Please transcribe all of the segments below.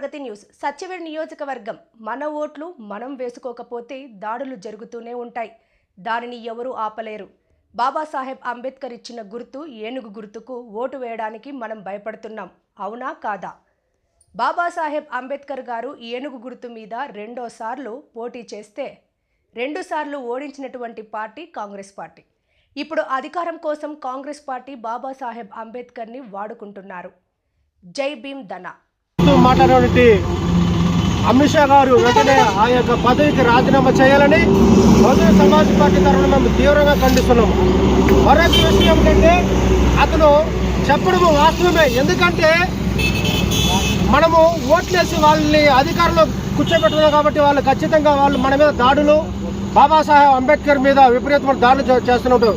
ప్రగతి news. Satyavedu నియోజకవర్గం మన ఓట్లు మనం వేసుకోకపోతే దాడులు జరుగుతూనే ఉంటాయి. దానిని ఎవరూ ఆపలేరు. బాబాసాహెబ్ అంబేద్కర్ ఇచ్చిన గుర్తు ఏనుగు గుర్తుకు ఓటు వేయడానికి మనం భయపడుతున్నాం. అవునా కాదా? బాబాసాహెబ్ అంబేద్కర్ గారు ఏనుగు గుర్తు మీద రెండోసార్లు పోటీ చేస్తే రెండుసార్లు ఓడించినటువంటి పార్టీ కాంగ్రెస్ పార్టీ. ఇప్పుడు అధికారం కోసం కాంగ్రెస్ పార్టీ బాబాసాహెబ్ అంబేద్కర్ని వాడుకుంటున్నారు. జై భీమ్ దనా మాట్లాడినటువంటి అమిత్ షా గారు వెంటనే ఆ యొక్క పదవికి రాజీనామా చేయాలని బహుజన సమాజ్ పార్టీ తరఫున మేము తీవ్రంగా ఖండిస్తున్నాము. మరొక విషయం ఏమిటంటే అతను చెప్పడం వాస్తవమే. ఎందుకంటే మనము ఓట్లేసి వాళ్ళని అధికారంలో కూర్చోబెట్టున్నాం కాబట్టి వాళ్ళు ఖచ్చితంగా వాళ్ళు మన మీద దాడులు బాబాసాహెబ్ అంబేద్కర్ మీద విపరీతమైన దాడులు చేస్తున్నట్టు.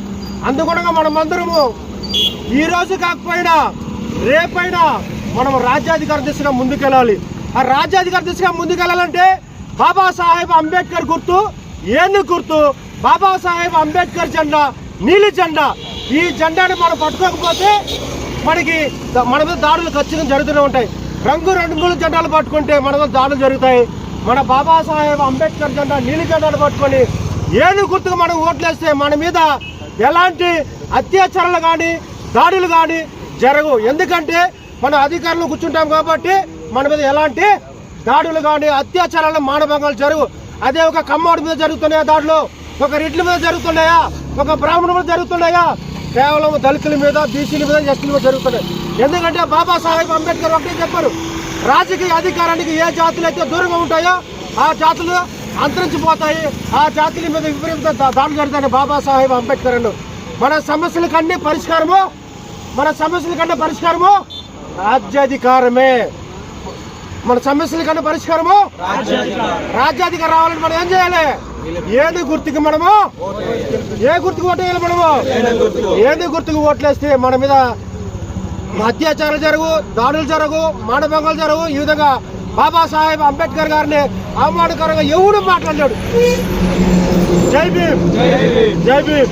అందుగుణంగా మనమందరము ఈ రోజు కాకపోయినా రేపైనా మనం రాజ్యాధికార దిశగా ముందుకెళ్ళాలి. ఆ రాజ్యాధికార దిశగా ముందుకెళ్ళాలంటే బాబాసాహెబ్ అంబేద్కర్ గుర్తు. ఏనుగు గుర్తు? బాబాసాహెబ్ అంబేద్కర్ జెండా నీలి జెండా. ఈ జెండాని మనం పట్టుకోకపోతే మనకి మన మీద దాడులు ఖచ్చితంగా జరుగుతూనే ఉంటాయి. రంగు రంగుల జెండాలు పట్టుకుంటే మన మీద దాడులు జరుగుతాయి. మన బాబాసాహెబ్ అంబేద్కర్ జెండా నీలి జెండాలు పట్టుకొని ఏను గుర్తుకు మనం ఓట్లేస్తే మన మీద ఎలాంటి అత్యాచారాలు కానీ దాడులు కానీ జరగవు. ఎందుకంటే మనం అధికారులు కూర్చుంటాం కాబట్టి మన మీద ఎలాంటి దాడులు కానీ అత్యాచారాలు మానభంగాలు జరుగు అదే ఒక కమ్మోడి మీద జరుగుతున్నాయా దాడులు? ఒక రెడ్ల మీద జరుగుతున్నాయా? ఒక బ్రాహ్మణుల మీద జరుగుతున్నాయా? కేవలం దళితుల మీద బీసీల మీద ఎస్టీల మీద జరుగుతున్నాయి. ఎందుకంటే బాబాసాహెబ్ అంబేద్కర్ ఒకటే చెప్పారు రాజకీయ అధికారానికి ఏ జాతులు అయితే దూరంగా ఉంటాయో ఆ జాతులు అంతరించిపోతాయి. ఆ జాతుల మీద విపరీత దాడులు జరుగుతాయి బాబాసాహెబ్ అంబేద్కర్ అన్నారు. మన సమస్యలకన్నీ పరిష్కారము మన సమస్యల కన్నా పరిష్కారము రాజ్యాధికారమే. మన సమస్యల కన్నా పరిష్కారము? రాజ్యాధికారం. రావాలని మనం ఏం చేయాలి? ఏది గుర్తుకి మనము? ఏ గుర్తుకు ఓటు వేయాలి మనము? ఏది గుర్తుకు ఓట్లేస్తే మన మీద అత్యాచారాలు జరగు దాడులు జరగు మానభంగాలు జరగు. ఈ విధంగా బాబాసాహెబ్ అంబేద్కర్ గారిని అవమానకరంగా ఎవడు మాట్లాడాడు Jai Bhim. Jai Bhim.